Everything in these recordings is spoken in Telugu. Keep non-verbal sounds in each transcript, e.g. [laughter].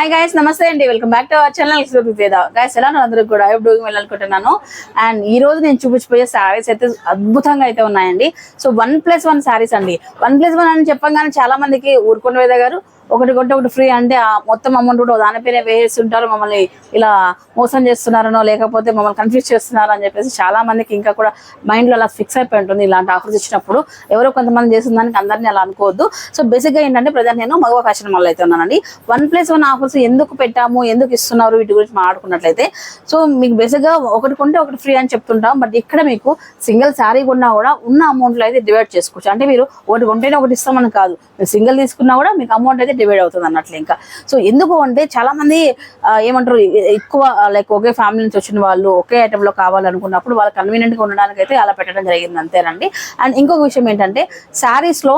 హాయ్ గాయస్ నమస్తే అండి. Welcome back to our channel Veda guys ఎలా ఉన్నారు అందరూ కూడా? ఐప్ వెళ్ళాలనుకుంటున్నాను అండ్ ఈ రోజు నేను చూపించిపోయే శారీస్ అయితే అద్భుతంగా అయితే ఉన్నాయండి. So one plus one saris అండి. వన్ ప్లస్ వన్ అని చెప్పగానే చాలా మందికి ఊరుకొని వేద గారు ఒకటి కొంటే ఒకటి ఫ్రీ అంటే ఆ మొత్తం అమౌంట్ కూడా దానిపైన వేస్తుంటారు మమ్మల్ని ఇలా మోసం చేస్తున్నారనో లేకపోతే మమ్మల్ని కన్ఫ్యూజ్ చేస్తున్నారు అని చెప్పేసి చాలా మందికి ఇంకా కూడా మైండ్లో అలా ఫిక్స్ అయిపోయి ఉంటుంది ఇలాంటి ఆఫర్స్ ఇచ్చినప్పుడు. ఎవరో కొంతమంది చేసిన దానికి అందరినీ అలా అనుకోవద్దు. సో బేసిక్గా ఏంటంటే ప్రజెంట్ నేను మగవ ఫ్యాషన్ మాల్ అయితే ఉన్నానండి. వన్ ప్లస్ వన్ ఆఫర్స్ ఎందుకు పెట్టాము ఎందుకు ఇస్తున్నారు వీటి గురించి మాట్లాడుకున్నట్లయితే. సో మీకు బేసిక్గా ఒకటి కొంటే ఒకటి ఫ్రీ అని చెప్తుంటాం. బట్ ఇక్కడ మీకు సింగిల్ శారీ కొన్నా కూడా ఉన్న అమౌంట్లో అయితే డివైడ్ చేసుకోవచ్చు. అంటే మీరు ఒకటి కొంటేనే ఒకటి ఇస్తామని కాదు. మీరు సింగిల్ తీసుకున్నా కూడా మీకు అమౌంట్ అయితే డివైడ్ అవుతుంది అన్నట్లు ఇంకా. సో ఎందుకు అంటే చాలా మంది ఏమంటారు ఎక్కువ లైక్ ఒకే ఫ్యామిలీ నుంచి వచ్చిన వాళ్ళు ఒకే ఐటమ్లో కావాలనుకున్నప్పుడు వాళ్ళు కన్వీనియంట్గా ఉండడానికి అయితే అలా పెట్టడం జరిగింది అంతేనండి. అండ్ ఇంకొక విషయం ఏంటంటే శారీస్లో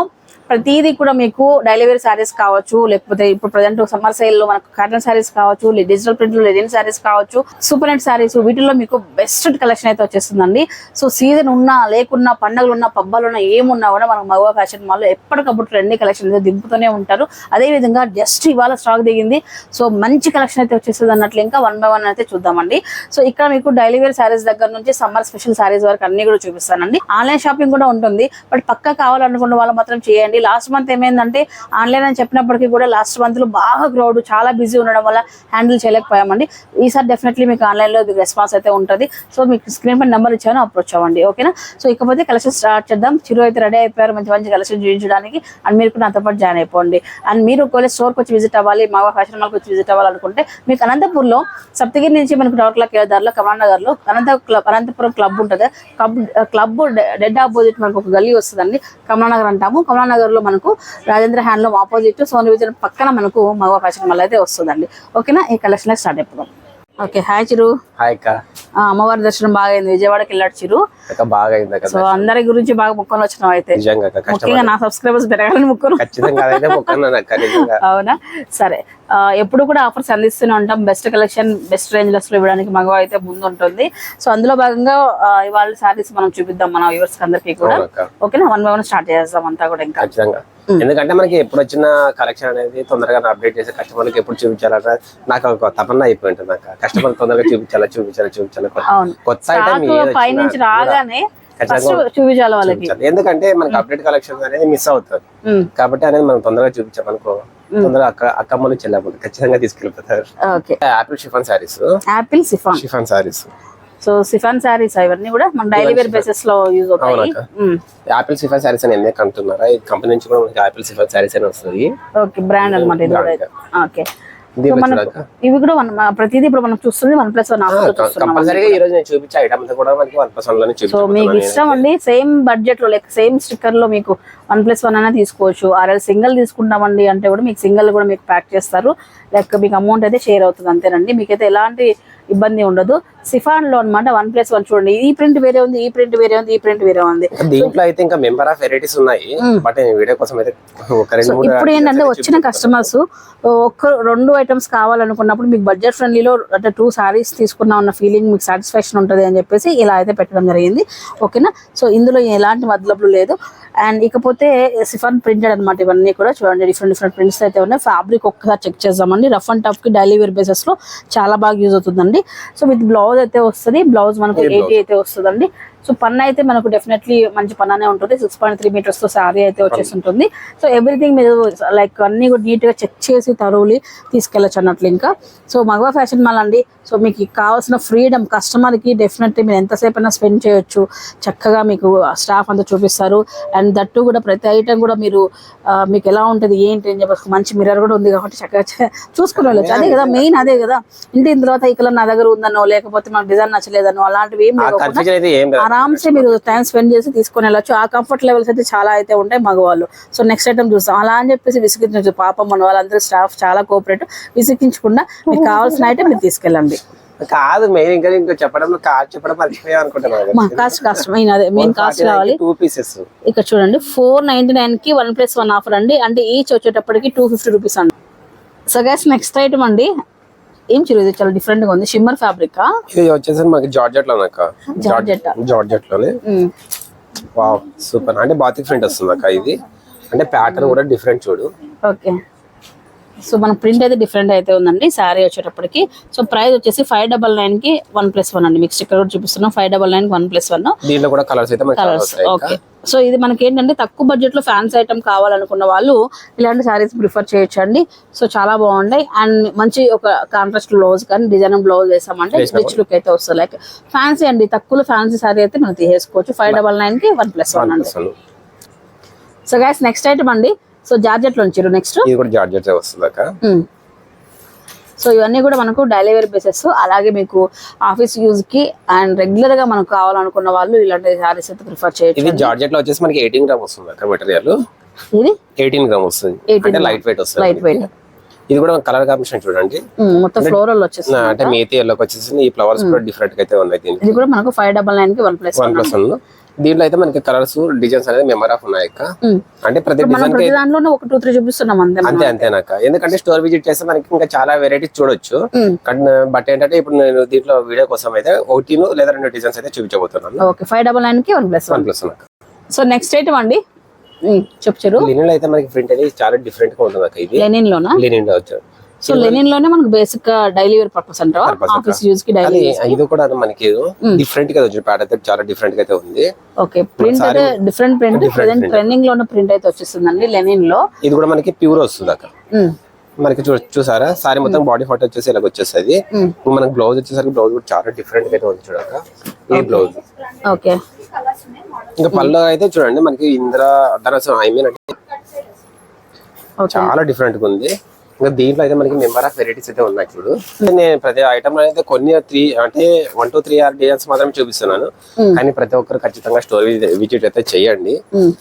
ప్రతిదీ కూడా మీకు డైలీ వేర్ శారీస్ కావచ్చు లేకపోతే ఇప్పుడు ప్రజెంట్ సమ్మర్ సేల్లో మనకు కాటన్ శారీస్ కావచ్చు డిజిటల్ ప్రింట్లో లెనిన్ శారీస్ కావచ్చు సూపర్ నెట్ శారీస్ వీటిల్లో మీకు బెస్ట్ కలెక్షన్ అయితే వచ్చేస్తుందండి. సో సీజన్ ఉన్నా లేకున్నా పండుగలు ఉన్నా పబ్బాలు ఉన్నా ఏమున్నా కూడా మనకు మగవా ఫ్యాషన్ మాల్ ఎప్పటికప్పుడు ట్రెండీ కలెక్షన్ అయితే దింపుతూనే ఉంటారు. అదే విధంగా జస్ట్ ఇవాళ స్టాక్ దిగింది. సో మంచి కలెక్షన్ అయితే వచ్చేస్తుంది అన్నట్లు ఇంకా వన్ బై వన్ అయితే చూద్దామండి. సో ఇక్కడ మీకు డైలీ వేర్ శారీస్ దగ్గర నుంచి సమ్మర్ స్పెషల్ శారీస్ వరకు అన్ని కూడా చూపిస్తానండి. ఆన్లైన్ షాపింగ్ కూడా ఉంటుంది. బట్ పక్క కావాలనుకున్న వాళ్ళు మాత్రం చేయండి. లాస్ట్ మంత్ ఏమైందంటే ఆన్లైన్ అని చెప్పినప్పటికీ కూడా లాస్ట్ మంత్లో బాగా క్రౌడ్ చాలా బిజీ ఉండడం వల్ల హ్యాండిల్ చేయలేకపోయామండి. ఈసారి డెఫినెట్లీ మీకు ఆన్లైన్లో రెస్పాన్స్ అయితే ఉంటుంది. సో మీకు స్క్రీన్ పై నెంబర్ ఇచ్చాను అప్రోచ్ అవ్వండి ఓకేనా? సో ఇకపోతే కలెక్షన్ స్టార్ట్ చేద్దాం. చిరు అయితే రెడీ అయిపోయారు మంచి మంచి కలెక్షన్ చూపించడానికి. అండ్ మీరు కూడా నాతో పాటు జాయిన్ అయిపోండి. అండ్ మీరు ఒకవేళ స్టోర్కి వచ్చి విజిట్ అవ్వాలి మా ఫ్యాషన్ మాల్కి వచ్చి విజిట్ అవ్వాలనుకుంటే మీకు అనంతపూర్లో సప్తగిరి నుంచి మనకు టవర్ క్లాక్ దారిలో కమలానగర్లో అనంత క్లబ్ అనంతపురం క్లబ్ ఉంటుంది. క్లబ్ క్లబ్ డెడ్ ఆపోజిట్ మనకు ఒక గల్లీ వస్తుందండి. కమలానగర్ అంటాము. కమలానగర్ లో మనకు రాజేంద్ర హ్యాండ్లూమ్ ఆపోజిట్ సోని విజయం పక్కన మనకు మగవ ఫ్యాషన్ మళ్ళీ అయితే వస్తుందండి. ఓకేనా? ఈ కలెక్షన్ స్టార్ట్ అయిపోదాం. Okay hi Chiru. హాయ్ అక్క. అమ్మవారి దర్శనం బాగా అయింది విజయవాడకి వెళ్ళాడు చిరు. బాగా అయింది సో అందరి గురించి బాగా అయితే. అక్క కష్టం ముఖ్యంగా నా సబ్స్క్రైబర్స్ పెరగాలని నిజంగా. అవునా? సరే. ఎప్పుడు కూడా ఆఫర్స్ అందిస్తూనే ఉంటాం. బెస్ట్ కలెక్షన్ బెస్ట్ రేంజ్లో ఇవ్వడానికి మగవ అయితే ముందు ఉంటుంది. సో అందులో భాగంగా ఇవాళ సారీస్ మనం చూపిద్దాం మన వ్యూవర్స్ అందరికీ కూడా. ఓకేనా వన్ బై వన్ స్టార్ట్ చేస్తాం అంతా కూడా ఇంకా. ఎందుకంటే మనకి ఎప్పుడు వచ్చిన కలెక్షన్ అనేది తొందరగా అప్డేట్ చేసి కస్టమర్కి ఎప్పుడు చూపించాలంటే నాకు ఒక తపన అయిపోయి ఉంటుంది నాకు. కస్టమర్ తొందరగా చూపించాలా చూపించాలా చూపించాలా. కొత్త- ఐటమ్ రాగానే చూపించాలి వాళ్ళకి. ఎందుకంటే మనకి అప్డేట్ కలెక్షన్ అనేది మిస్ అవుతుంది. ఉమ్, కాబట్టి అనేది మనం తొందరగా చూపించామనుకో తొందరగా అక్క అక్కమ్మలు చెల్లమ్మలు ఖచ్చితంగా తీసుకెళ్ళిపోతారు. Apple chiffon saris apple chiffon chiffon saris so chiffon saris ఇవన్నీ కూడా మన డైలీ వేర్ బేసిస్లో యూజ్ అవుతాయి. యాపిల్ సిఫాన్ సారీస్ అని ఎందుకు అంటున్నారా? ఈ కంపెనీ నుంచి కూడా మనకి యాపిల్ సిఫాన్ సారీస్ అని వస్తుంది. ఓకే బ్రాండ్ అనమాట ఇది కూడా. ఓకే. ఇవి కూడా ప్రతిదీ ఇప్పుడు మనం చూస్తుంది వన్ ప్లస్ వన్ ఆఫర్ చూస్తున్నాం. కంపల్సరీగా ఈ రోజు నేను చూపించే ఐటమ్ అంతా కూడా మనకి వన్ పర్సెంట్లోనే సో మీకు ఇష్టం అండి సేమ్ బడ్జెట్లో లైక్ సేమ్ స్టిక్కర్లో మీకు వన్ ప్లస్ వన్ అయినా తీసుకోవచ్చు. ఆర్ఎల్ సింగిల్ తీసుకుంటామండి అంటే కూడా మీకు సింగిల్ కూడా మీకు ప్యాక్ చేస్తారు. లైక్ మీకు అమౌంట్ అయితే షేర్ అవుతుంది అంతేనండి. మీకైతే ఎలాంటి ఇబ్బంది ఉండదు. సిఫాన్లో అనమాట వన్ ప్లస్ వన్ చూడండి. ఈ ప్రింట్ వేరే ఉంది ఈ ప్రింట్ వేరే ఉంది ఈ ప్రింట్ వేరే ఉంది. దీంట్లో అయితే ఇంకా మెంబర్ ఆఫ్ వెరైటీస్ ఉన్నాయి. బట్ వీడియో కోసం అయితే ఇప్పుడు ఏంటంటే వచ్చిన కస్టమర్స్ ఒక్క రెండు ఐటమ్స్ కావాలనుకున్నప్పుడు మీకు బడ్జెట్ ఫ్రెండ్లీలో అంటే టూ సారీస్ తీసుకున్నా ఉన్న ఫీలింగ్ మీకు సాటిస్ఫాక్షన్ ఉంటుంది అని చెప్పేసి ఇలా అయితే పెట్టడం జరిగింది. ఓకేనా సో ఇందులో ఎలాంటి మద్దలపులు లేదు. అండ్ ఇకపోతే సిఫాన్ ప్రింటెడ్ అనమాట ఇవన్నీ కూడా. చూడండి డిఫరెంట్ డిఫరెంట్ ప్రింట్స్ అయితే ఉన్నాయి. ఫ్యాబ్రిక్ ఒక్కసారి చెక్ చేద్దామండి. రఫ్ అండ్ టఫ్కి డైలీ వేర్ బేసెస్లో చాలా బాగా యూజ్ అవుతుందండి. సో విత్ బ్లౌజ్ అయితే వస్తుంది. బ్లౌజ్ మనకు ఎయిటీ అయితే వస్తుందండి. సో పన్ను అయితే మనకు డెఫినెట్లీ మంచి పన్నానే ఉంటుంది. సిక్స్ పాయింట్ త్రీ మీటర్స్తో శారీ అయితే వచ్చేసి ఉంటుంది సో ఎవ్రీథింగ్ మీరు లైక్ అన్ని కూడా నీట్గా చెక్ చేసి తరువులి తీసుకెళ్ళచ్చు అన్నట్లు ఇంకా. సో మగవా ఫ్యాషన్ మాల్ అండి. సో మీకు కావాల్సిన ఫ్రీడమ్ కస్టమర్కి డెఫినెట్లీ మీరు ఎంతసేపు అయినా స్పెండ్ చేయొచ్చు. చక్కగా మీకు స్టాఫ్ అంతా చూపిస్తారు. అండ్ దట్టు కూడా ప్రతి ఐటమ్ కూడా మీరు మీకు ఎలా ఉంటుంది ఏంటి అని చెప్పేసి మంచి మిర్రర్ కూడా ఉంది కాబట్టి చక్కగా చూసుకుని వెళ్ళచ్చు. అదే కదా మెయిన్ అదే కదా. ఇంటి తర్వాత ఈ కలర్ నా దగ్గర ఉందనో లేకపోతే మనకు డిజైన్ నచ్చలేదనో అలాంటివి ఏం లేకుండా ఆరామ్సే మీరు టైం స్పెండ్ చేసి తీసుకొని వెళ్ళొచ్చు. ఆ కంఫర్ట్ లెవెల్స్ అయితే చాలా అయితే ఉంటాయి మగవాళ్ళు. సో నెక్స్ట్ ఐటమ్ చూస్తాం. అలా అని చెప్పేసి విసిగించచ్చు. పాపం మన వాళ్ళందరూ స్టాఫ్ చాలా కోఆపరేటివ్ విసిగించకుండా [laughs] మీకు కావాల్సిన ఐటమ్ మీరు తీసుకెళ్ళండి. కాదు మెయిన్ ఇంకా ఇంకా చెప్పడం కాదు చెప్పడం మర్చిపోయా అనుకుంటున్నాను మా కాస్ట్ కాస్ట్ మెయిన్ అదే మెయిన్ కాస్ట్ కావాలి టూ పీసెస్ ఇక్కడ చూడండి. ఫోర్ నైన్టీ నైన్కి వన్ ప్లస్ వన్ ఆఫర్ అండి. అంటే ఈచ్ వచ్చేటప్పటికి టూ ఫిఫ్టీ రూపీస్ అండి. సో గ్యాస్ నెక్స్ట్ ఐటమ్ అండి. ఏం చిరు ఇది? చాలా డిఫరెంట్గా ఉంది. షిమ్మర్ ఫ్యాబ్రిక్ ఇది వచ్చేసి మనకి జార్జెట్లోనే అక్క. జార్జెట్? జార్జెట్లోనే వావ్ సూపర్. అంటే బాతిక్ ప్రింట్ వస్తుంది అక్క ఇది. అంటే ప్యాటర్న్ కూడా డిఫరెంట్ చూడు. ఓకే. సో మన ప్రింట్ అయితే డిఫరెంట్ అయితే ఉందండి శారీ వచ్చేటప్పటికి. సో ప్రైస్ వచ్చేసి ఫైవ్ డబల్ నైన్కి వన్ ప్లస్ వన్ అండి. మీకు స్టిక్కర్ కూడా చూపిస్తున్నాం five double nine one plus one. దీంట్లో కూడా కలర్స్ అయితే ఓకే. సో ఇది మనకి ఏంటంటే తక్కువ బడ్జెట్లో ఫ్యాన్స్ ఐటమ్ కావాలనుకున్న వాళ్ళు ఇలాంటి శారీస్ ప్రిఫర్ చేయొచ్చు అండి సో చాలా బాగుంటాయి. అండ్ మంచి ఒక కాంట్రాస్ట్ బ్లౌజ్ కానీ డిజైన్ బ్లౌజ్ వేసామంటే రిచ్ లుక్ అయితే వస్తుంది. లైక్ ఫ్యాన్సీ అండి. తక్కువ ఫ్యాన్సీ శారీ అయితే మనం తీసేసుకోవచ్చు. ఫైవ్ డబల్ నైన్కి వన్ ప్లస్ వన్ అండి. సో గైస్ నెక్స్ట్ ఐటమ్ అండి. సో జార్జెట్లో ఉంచారు నెక్స్ట్ ఇది కూడా జార్జెట్ వస్తుంది అక్క. సో ఇవన్నీ కూడా మనకు డైలీ వేర్ బేసెస్ అలాగే మీకు ఆఫీస్ యూజ్కి అండ్ రెగ్యులర్గా మనకు కావాలనుకున్న వాళ్ళు ఇలాంటి శారీస్ అయితే ప్రిఫర్ చేయొచ్చు ఇది జార్జెట్లో వచ్చేసి మనకి ఎయిటీన్ గ్రామ్ వస్తుంది అక్క మెటీరియల్ ఇది? ఎయిటీన్ గ్రామ్ వస్తుంది. 18 అంటే లైట్ వెయిట్ వస్తుంది లైట్ వెయిట్ ఇది కూడా కలర్ కాంబినేషన్ చూడండి. మొత్తం ఫ్లోరల్ వచ్చేసి అంటే మేతి ఎల్లోకి వచ్చేసి ఈ ఫ్లవర్స్ కూడా డిఫరెంట్గా అయితే ఉన్నాయి ఇది కూడా మనకు ఫైవ్ డబల్ నైన్కి వన్ ప్లస్ వన్ ప్లస్ దీంట్లో అయితే మనకి కలర్స్ డిజైన్స్ అనేది మెమరీ ఆఫ్ ఉన్నాయి అంటే ప్రతి డిజైన్ ఒక టూ త్రీ చూపిస్తున్నాం అంతే మనం. అంతే అంతేనాక ఎందుకంటే స్టోర్ విజిట్ చేస్తే మనకి ఇంకా చాలా వెరైటీస్ చూడొచ్చు. బట్ ఏంటంటే ఇప్పుడు నేను దీంట్లో వీడియో కోసం అయితే ఒకటిను లేదా రెండు డిజైన్స్ అయితే చూపించబోతున్నాను. ఓకే ఫైవ్ డబల్ నైన్కి one plus one plus so next item అండి. చెప్పారు లినిన్ అయితే మనకి ప్రింట్ అనేది చాలా డిఫరెంట్గా ఉంటుంది ఇది. లెనిన్ లోనా? లినిన్లో వచ్చారు. సో లెనిన్లోనే మనకు బేసిక్గా డైలీ వేర్ పర్పస్ అంటారా. ఆఫీస్ యూజ్కి డైలీ ఇది కూడా మనకి డిఫరెంట్గా వచ్చిన ప్యాటర్న్ అయితే చాలా డిఫరెంట్గా అయితే ఉంది. ఓకే. ప్రింట్ అయితే డిఫరెంట్ ప్రింట్ ప్రెసెంట్ ట్రెండింగ్లో ఉన్న ప్రింట్ అయితే వచ్చేస్తుందండి లెనిన్లో ఇది కూడా మనకి ప్యూర్ వస్తుంది అక్క ఉమ్, మనకి చూసారా? సారీ మొత్తం బాడీ ఫోటో వచ్చేసి ఇలాగ వచ్చేస్తుంది. మనకి బ్లౌజ్ వచ్చేసరికి బ్లౌజ్ కూడా చాలా డిఫరెంట్గా అయితే ఉంది చూడక ఈ బ్లౌజ్ ఓకే. ఇంకా పళ్ళు అయితే చూడండి మనకి ఇంద్ర ధనసం ఐ మీన్ చాలా డిఫరెంట్గా ఉంది. ఇంకా దీంట్లో అయితే మనకి నెంబర్ ఆఫ్ వెరైటీస్ అయితే ఉన్నాయి చూడు. నేను ప్రతి ఐటమ్ అయితే కొన్ని త్రీ అంటే one two three or designs మాత్రమే చూపిస్తున్నాను. కానీ ప్రతి ఒక్కరు ఖచ్చితంగా స్టోర్ విజిట్ అయితే చేయండి.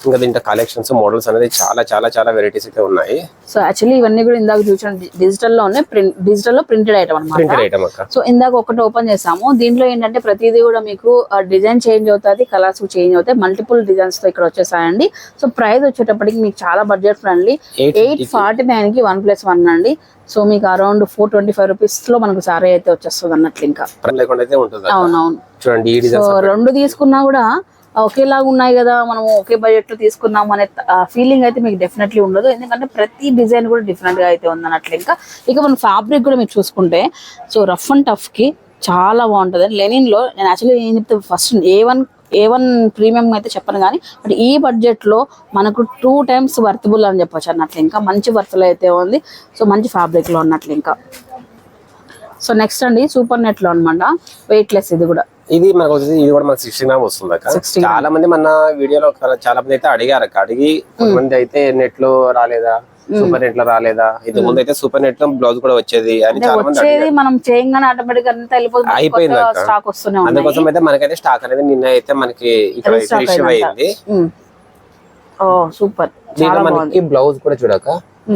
ఇంకా దీంట్లో కలెక్షన్స్ మోడల్స్ అనేది చాలా చాలా చాలా వెరైటీస్ అయితే ఉన్నాయి. సో యాక్చువల్లీ ఇవన్నీ కూడా ఇందాక చూసిన డిజిటల్లో ఉన్నాయి ప్రింట్ డిజిటల్లో ప్రింటెడ్ ఐటమ్ అనమాట ప్రింటెడ్ ఐటమ్ అక్క. సో ఇందాక ఒకటి ఓపెన్ చేసాము దీంట్లో ఏంటంటే ప్రతిదీ కూడా మీకు డిజైన్ చేంజ్ అవుతుంది కలర్స్ చేంజ్ అవుతాయి. మల్టిపుల్ డిజైన్స్తో ఇక్కడ వచ్చేసాయండి. సో ప్రైస్ వచ్చేటప్పటికి మీకు చాలా బడ్జెట్ ఫ్రెండ్లీ ఎయిట్ ఫార్టీ నైన్కి వన్ ప్లస్ వన్ అండి సో మీకు అరౌండ్ ఫోర్ ట్వంటీ ఫైవ్ రూపీస్లో మనకు సారీ అయితే వచ్చేస్తుంది అన్నట్లు ఇంకా. అవునవును. చూడండి సో రెండు తీసుకున్నా కూడా ఒకేలాగా ఉన్నాయి కదా మనం ఒకే బడ్జెట్లో తీసుకున్నాం అనే ఫీలింగ్ అయితే మీకు డెఫినెట్లీ ఉండదు. ఎందుకంటే ప్రతి డిజైన్ కూడా డిఫరెంట్గా అయితే ఉంది అన్నట్లు ఇంకా. ఇక మన ఫ్యాబ్రిక్ కూడా మీరు చూసుకుంటే సో రఫ్ అండ్ టఫ్కి చాలా బాగుంటుంది. లెనిన్లో నేను యాక్చువల్లీ ఏం చెప్తే first A one A one premium అయితే చెప్పను కానీ బట్ ఈ బడ్జెట్లో మనకు టూ టైమ్స్ వర్తబుల్ అని చెప్పొచ్చు అన్నట్లు ఇంకా. మంచి వర్తలు అయితే ఉంది. సో మంచి ఫ్యాబ్రిక్లో ఉన్నట్లు ఇంకా. సో నెక్స్ట్ అండి సూపర్ నెట్లో అనమాట వెయిట్ లెస్ ఇది కూడా. ఇది మనకు వచ్చేసి ఇది కూడా మనకి సిక్స్టీ గ్రామ్ వస్తుంది అక్క. 60 చాలా మంది మన వీడియోలో చాలా మంది అయితే అడిగారు అక్క అడిగి కొంతమంది అయితే నెట్లో రాలేదా? సూపర్ నెట్లో రాలేదా? ఇంతకు ముందు అయితే సూపర్ నెట్లో బ్లౌజ్ కూడా వచ్చేది అని చాలా మంది వచ్చేది మనం చేయంగానే ఆటోమేటిక్ అంతా వెళ్ళిపోతుంది అయిపోయింది. స్టాక్ అందుకోసం అయితే మనకైతే స్టాక్ అనేది నిన్న అయితే మనకి ఇక్కడ అయిందంట. అయింది. ఓ సూపర్. దీంట్లో మనకి బ్లౌజ్ కూడా చూడక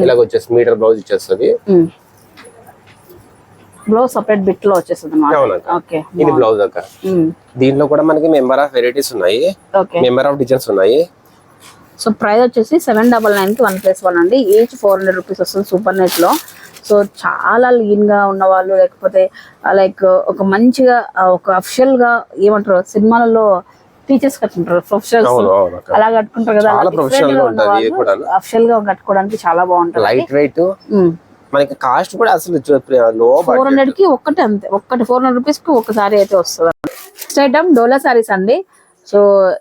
ఇలాగ వచ్చేసి మీటర్ బ్లౌజ్ ఇచ్చేస్తుంది బ్లౌజ్ సపరేట్ బిట్లో వచ్చేస్తుంది ఇది బ్లౌజ్ అక్క. దీంట్లో కూడా మనకి మెంబర్ ఆఫ్ వెరైటీస్ ఉన్నాయి. మెంబర్ ఆఫ్ డిజైన్స్ ఉన్నాయి. సో ప్రైస్ వచ్చేసి సెవెన్ డబల్ నైన్కి వన్ ప్లస్ వన్ అండి. ఈచ్ ఫోర్ హండ్రెడ్ రూపీస్ వస్తుంది సూపర్ నెట్లో. సో చాలా లీన్గా ఉన్న వాళ్ళు లేకపోతే లైక్ ఒక మంచిగా ఆ, ఒక అఫిషియల్గా ఏమంటారు సినిమాలలో టీచర్స్ కట్టుకుంటారు. ప్రొఫెషనల్స్ అలా కట్టుకుంటారు కదా. చాలా professional గా ఉంటది ఇది కూడా. అఫిషియల్గా కట్టుకోవడానికి చాలా బాగుంటుంది. లైట్ వెయిట్ మనకి కాస్ట్ కూడా అసలు లో ఫోర్ హండ్రెడ్కి ఒక్కటి అంతే. ఒక్కటి ఫోర్ హండ్రెడ్ రూపీస్కి ఒక్క సారీ అయితే వస్తుంది నెక్స్ట్ ఐటమ్ డోలా సారీస్ అండి. సో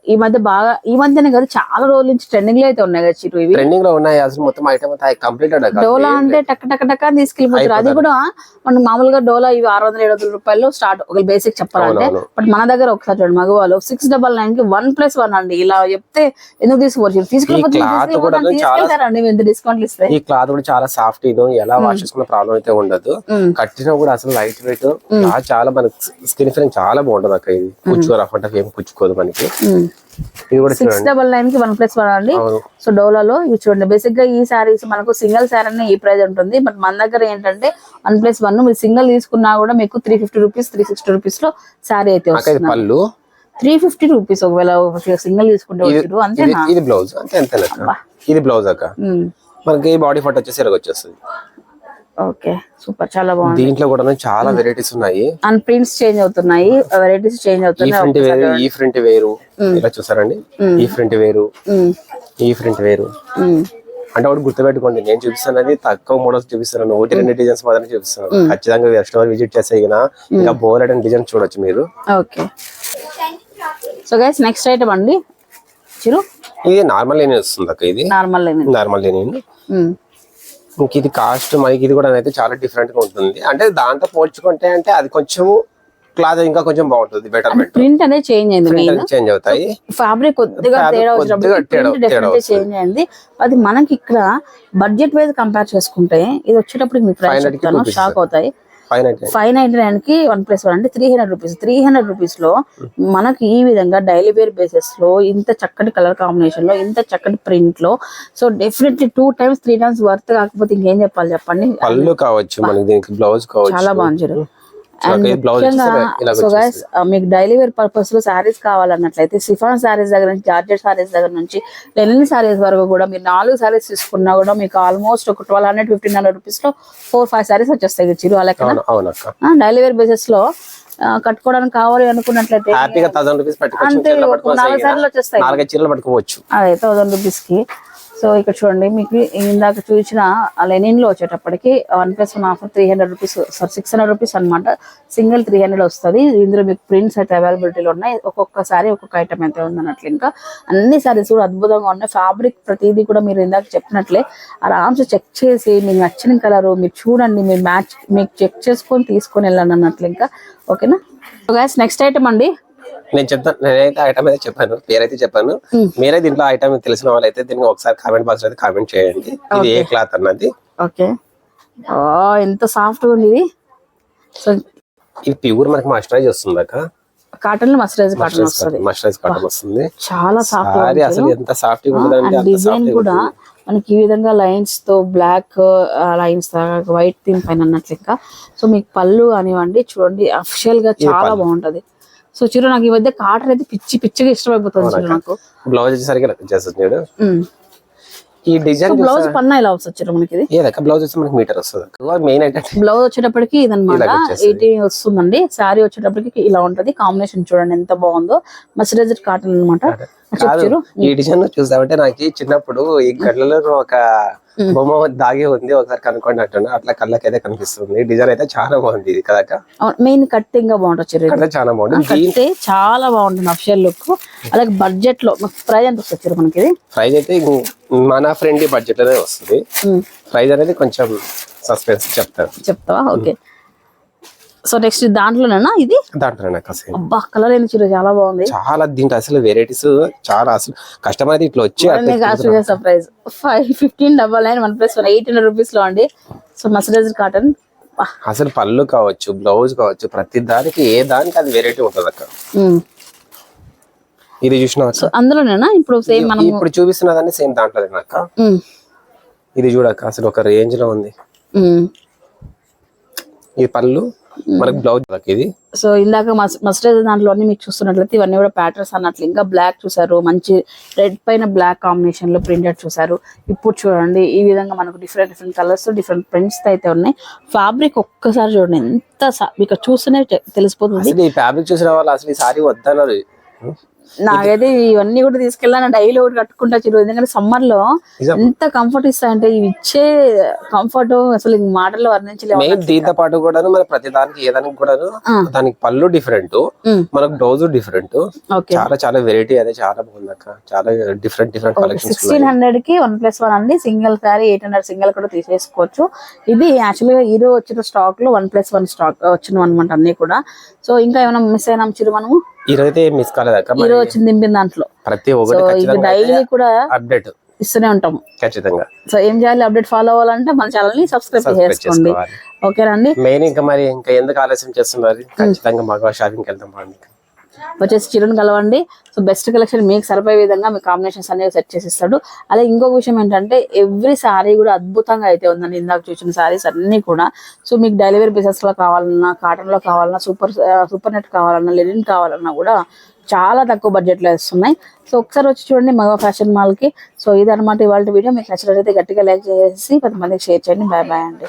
ఈ మధ్య బాగా ఈ మధ్యనే కాదు చాలా రోజుల నుంచి ట్రెండింగ్లో అయితే ఉన్నాయి కదా చిరు ఇవి. ట్రెండింగ్లో ఉన్నాయి అసలు మొత్తం ఐటమ్ అంతా కంప్లీటెడ్ డోలా అంటే టక్ టక్ టక్ అని తీసుకెళ్ళిపోతారు. అది కూడా మనం మామూలుగా డోలా ఇవి ఆరు వందల ఏడు వందల రూపాయలు స్టార్ట్ ఒక బేసిక్ చెప్పాలంటే. బట్ మన దగ్గర ఒకసారి చూడండి మగవాళ్ళు సిక్స్ డబల్ నైన్కి వన్ ప్లస్ వన్ అండి. ఇలా చెప్తే ఎందుకు తీసుకోవచ్చు తీసుకెళ్ళిపోతే cloth కూడా చాలా- తీసుకెళ్తారండి ఎంత డిస్కౌంట్లు ఇస్తే. ఈ క్లాత్ కూడా చాలా సాఫ్ట్ ఇది ఎలా వాష్ చేసుకున్న ప్రాబ్లం అయితే ఉండదు. మ్మ్. కట్టినా కూడా అసలు లైట్ వెయిట్ చాలా మనకి స్కిన్ ఫీలింగ్ చాలా బాగుంటుంది అక్క ఇది. పుచ్చుకో రఫ్ అంటే ఏం పుచ్చుకోదు మనకి ఇది కూడా సిక్స్ డబల్ నైన్కి వన్ ప్లస్ వన్ అండి సో డోలాలో ఇవి చూడండి. బేసిక్గా ఈ శారీస్ మనకు సింగిల్ అనే ఈ ప్రైస్ ఉంటుంది. బట్ మన దగ్గర ఏంటంటే వన్ ప్లస్ వన్ మీరు సింగిల్ తీసుకున్నా కూడా మీకు three fifty rupees three sixty రూపీస్లో శారీ అయితే వస్తుంది. పళ్ళు. త్రీ ఫిఫ్టీ రూపీస్ ఒకవేళ సింగిల్ తీసుకుంటే ఇది వచ్చారు అంతేనా? ఇది బ్లౌజ్ అంతే ఇది బ్లౌజ్ అక్క. మనకి బాడీ ఫోటో వచ్చేసి ఇలాగ వచ్చేస్తుంది. ఓకే సూపర్ చాలా బాగుంది. దీంట్లో కూడా చాలా వెరైటీస్ ఉన్నాయి. అండ్ ప్రింట్స్ చేంజ్ అవుతున్నాయి వెరైటీస్ చేంజ్ ఈ అవుతున్నాయి ఫ్రంట్ వేరు ఈ ఫ్రంట్ వేరు. ఇలా చూసారండి? ఈ ఫ్రంట్ వేరు ఈ ఫ్రంట్ వేరు. అంటే ఒకటి గుర్తుపెట్టుకోండి నేను చూపిస్తున్నది తక్కువ మోడల్స్ చూపిస్తున్నాను. ఒకటి రెండు డిజైన్స్ మాత్రమే చూపిస్తున్నాను. ఖచ్చితంగా స్టోర్ విజిట్ చేస్తే ఇంకా బోర్ అండ్ డిజైన్ చూడొచ్చు మీరు. Okay. So guys next item అండి. చిరు? ఇది నార్మల్ లేని వస్తుంది అక్క ఇది నార్మల్ నార్మల్ లేని ఇంక ఇది కాస్ట్ మనకి ఇది కూడా అయితే చాలా డిఫరెంట్గా ఉంటుంది. అంటే దాంతో పోల్చుకుంటే అంటే అది కొంచెం క్లాత్ ఇంకా కొంచెం బాగుంటుంది బెటర్మెంట్ ప్రింట్ అనేది చేంజ్ అయింది చేంజ్ అవుతాయి. ఫ్యాబ్రిక్ కొద్దిగా తేడా. చేంజ్ అయింది. అది మనకి ఇక్కడ బడ్జెట్ వైజ్ కంపేర్ చేసుకుంటే ఇది వచ్చేటప్పుడు మీకు ప్రైస్ 590 చెప్తాను rupees. షాక్ అవుతాయి. Five ninety nine. కి వన్ ప్లస్ వన్ అంటే three hundred rupees three hundred రూపీస్లో మనకి ఈ విధంగా డైలీ వేర్ బేసిస్లో ఇంత చక్కటి కలర్ కాంబినేషన్లో ఇంత చక్కటి ప్రింట్లో so definitely two times three times worth కాకపోతే ఇంకేం చెప్పాలి చెప్పండి? పళ్ళు కావచ్చు మనకి దీనికి బ్లౌజ్ కావచ్చు. చాలా బాగుంది మీకు డైలీ వేర్ పర్పస్లో శారీస్ కావాలన్నట్లయితే సిఫాన్ శారీస్ దగ్గర నుంచి జార్జెట్ శారీస్ దగ్గర నుంచి లెనిన్ శారీస్ వరకు కూడా మీరు నాలుగు శారీస్ తీసుకున్నా కూడా మీకు ఆల్మోస్ట్ ఒక ట్వెల్వ్ హండ్రెడ్ ఫిఫ్టీన్ హండ్రెడ్ రూపీస్లో ఫోర్ ఫైవ్ శారీస్ వచ్చేస్తాయి చిరు అలా డైలీ వేర్ బేసిస్లో కట్టుకోవడానికి కావాలి అనుకున్నట్లయితే హ్యాపీగా థౌసండ్ రూపీస్ పెట్టుకోవచ్చు అంతే చీరలు ఒక పట్టుకొని నాలుగు సార్లు వచ్చేస్తాయి. నాలుగైదు చీరలు పట్టుకోవచ్చు. అదే థౌసండ్ రూపీస్కి. సో ఇక్కడ చూడండి మీకు ఇందాక చూసిన లెనిన్లో వచ్చేటప్పటికి one plus one offer three hundred rupees sari six hundred rupees అనమాట సింగిల్ త్రీ హండ్రెడ్ వస్తుంది. ఇందులో మీకు ప్రింట్స్ అయితే అవైలబిలిటీలో ఉన్నాయి. ఒక్కొక్క సారీ ఒక్కొక్క ఐటమ్ అయితే ఉందన్నట్లు ఇంకా. అన్ని సారీస్ కూడా అద్భుతంగా ఉన్నాయి. ఫ్యాబ్రిక్ ప్రతిదీ కూడా మీరు ఇందాక చెప్పినట్లే. ఆరామ్స్ చెక్ చేసి మీకు నచ్చిన కలరు మీరు చూడండి మీరు మ్యాచ్ మీకు చెక్ చేసుకొని తీసుకొని వెళ్ళండి అన్నట్లు ఇంకా. ఓకేనా గ్యాస్ నెక్స్ట్ ఐటమ్ అండి. నేను చెప్తాను నేనైతే ఐటమ్ అయితే చెప్పాను పేరైతే చెప్పాను. మీరే దీంట్లో ఐటమ్ తెలిసిన వాళ్ళైతే దీనికి ఒకసారి కామెంట్ బాక్స్ అయితే కామెంట్ చేయండి. ఇది ఏ క్లాత్ అన్నది. ఓకే. ఓ ఎంత సాఫ్ట్ ఉంది ఇది. సో ఇది ప్యూర్ మనకి మాస్టరైజ్ వస్తుంది అక్క. కాటన్లో మస్టరైజ్ కాటన్ వస్తుంది. మాస్టరైజ్ కాటన్ వస్తుంది. చాలా సాఫ్ట్ సారీ అసలు ఎంత సాఫ్ట్ అండ్ అంత డిజైన్ సాఫ్ట్ కూడా మనకి ఈ విధంగా లైన్స్తో బ్లాక్ లైన్స్ వైట్ థీమ్ పైన అన్నట్లు ఇంకా సో మీకు పళ్ళు కానివ్వండి చూడండి అఫిషియల్గా చాలా బాగుంటది. సో చిరు నాకు ఈ మధ్య కాటన్ అయితే పిచ్చి పిచ్చిగా ఇష్టమైపోతుంది నాకు. బ్లౌజ్ వచ్చేసరికి ఈ డిజైన్ బ్లౌజ్ పన్నా ఇలా వస్తుంది చిరు మనకి ఇది? ఏదక్క బ్లౌజ్ వచ్చి మనకి మీటర్ వస్తుంది. మెయిన్ ఏంటంటే బ్లౌజ్ వచ్చేటప్పటికి ఇదన్నమాట. ఎయిటీ వస్తుందండి. శారీ వచ్చేటప్పటికి ఇలా ఉంటది. కాంబినేషన్ చూడండి ఎంత బాగుందో. మస్టరైజ్డ్ కాటన్ అనమాట కాదు ఈ డిజైన్ చూసామంటే నాకు చిన్నప్పుడు ఈ గడ్లలో ఒక బొమ్మ దాగే ఉంది. ఒకసారి కనుక్కోండి అంటున్నా. అట్లా కళ్ళకైతే కనిపిస్తుంది. డిజైన్ అయితే చాలా బాగుంది ఇది కదక్క. మెయిన్ కట్టింగ్గా బాగుంటుంది చాలా కట్టే చాలా బాగుంటుంది అఫిషియల్ లుక్ అలాగే బడ్జెట్లో ప్రైస్ ఎంత వస్తుంది మనకి ప్రైస్ అయితే మన ఫ్రెండ్లీ బడ్జెట్ అనేది వస్తుంది. ప్రైస్ అనేది కొంచెం సస్పెన్స్ చెప్తారు. చెప్తావా? ఓకే సో నెక్స్ట్ దాంట్లోనేనా ఇది? దాంట్లో నాకు అసలు అబ్బా కలర్ ఏంది చిరు చాలా బాగుంది. చాలా దీంట్లో అసలు వెరైటీస్ చాలా అసలు కస్టమర్ అయితే ఇట్లా వచ్చి surprise five fifteen double nine one plus one eight hundred రూపీస్లో అండి. సో మస్టరైజ్డ్ కాటన్ అసలు పళ్ళు కావచ్చు బ్లౌజ్ కావచ్చు ప్రతి దానికి ఏ దానికి అది వెరైటీ ఉంటుంది అక్క ఇది చూసిన అందులోనేనా? ఇప్పుడు సేమ్ మనం ఇప్పుడు చూపిస్తున్నదాన్ని సేమ్ దాంట్లో అక్క. ఇది చూడక్క అసలు ఒక రేంజ్లో ఉంది. ఈ పళ్ళు మనకి బ్లౌజ్ ఇది. సో ఇందాక మస్టర్డ్ దాంట్లో మీకు చూస్తున్నట్లయితే ఇవన్నీ కూడా ప్యాటర్న్స్ అన్నట్లు. ఇంకా బ్లాక్ చూసారు మంచి రెడ్ పైన బ్లాక్ కాంబినేషన్లో ప్రింటెడ్ చూసారు. ఇప్పుడు చూడండి ఈ విధంగా మనకు different different colours different prints అయితే ఉన్నాయి. ఫ్యాబ్రిక్ ఒక్కసారి చూడండి ఎంత మీకు చూస్తేనే తెలిసిపోతుంది. ఈ ఫ్యాబ్రిక్ చూసిన వాళ్ళు అసలు ఈ సారీ వద్దన్నారు. నాకైతే ఇవన్నీ కూడా తీసుకెళ్ళాను డైలీ ఒకటి కట్టుకుంటా చిరు. ఎందుకంటే సమ్మర్లో. ఎంత కంఫర్ట్ ఇస్తాయంటే ఇవి ఇచ్చే కంఫర్ట్ అసలు వర్ణించలేము. మెయిన్ దీంతో పాటు కూడాను మన ప్రతి దానికి ఏ దానికి కూడాను దానికి పళ్ళు డిఫరెంట్. మనకు బ్లౌజ్ డిఫరెంట్ చాలా చాలా వెరైటీ అదే చాలా బాగుంది అక్క చాలా డిఫరెంట్ డిఫరెంట్ సిక్స్టీన్ హండ్రెడ్కి వన్ ప్లస్ వన్ అండి. Single sari eight hundred single కూడా తీసేసుకోవచ్చు. ఇది యాక్చువల్గా ఈరోజు వచ్చిన స్టాక్లో వన్ ప్లస్ వన్ స్టాక్ వచ్చిన అనమాట అన్ని కూడా. సో ఇంకా ఏమైనా మిస్ అయినా చిరు మనము? ఈరోజైతే మిస్ కాలేదు? అక్క ఈ రోజు వచ్చింది దింపిన దాంట్లో. ప్రతి ఒక్కటి డైలీ కూడా అప్డేట్ ఇస్తూనే ఉంటాము ఖచ్చితంగా. సో ఏం చేయాలి? అప్డేట్ ఫాలో అవ్వాలంటే మన ఛానల్ని సబ్స్క్రైబ్ చేసుకోండి. ఓకేనండి మెయిన్ ఇంకా మరి ఇంకా ఎందుకు ఆలస్యం చేస్తున్నారు? ఖచ్చితంగా మగవా షాపింగ్కి వెళ్తాం బాగుంది. వచ్చేసి చిరును కలవండి. సో బెస్ట్ కలెక్షన్ మీకు సరిపోయే విధంగా మీ కాంబినేషన్స్ అనేవి సెట్ చేసి ఇస్తాడు అలాగే ఇంకొక విషయం ఏంటంటే ఎవ్రీ సారీ కూడా అద్భుతంగా అయితే ఉందండి. ఇందాక చూసిన సారీస్ అన్నీ కూడా. సో మీకు డెలివరీ బిజినెస్లో లో కావాలన్నా కాటన్లో కావాలన్నా సూపర్ సూపర్ నెట్ కావాలన్నా లెనిన్ కావాలన్నా కూడా చాలా తక్కువ బడ్జెట్లో వస్తున్నాయి. సో ఒకసారి వచ్చి చూడండి మగ ఫ్యాషన్ మాల్కి. సో ఇది అనమాట ఇవాళ వీడియో. మీకు నచ్చినట్లయితే గట్టిగా లైక్ చేసి పది మందికి షేర్ చేయండి. బాయ్ బాయ్ అండి.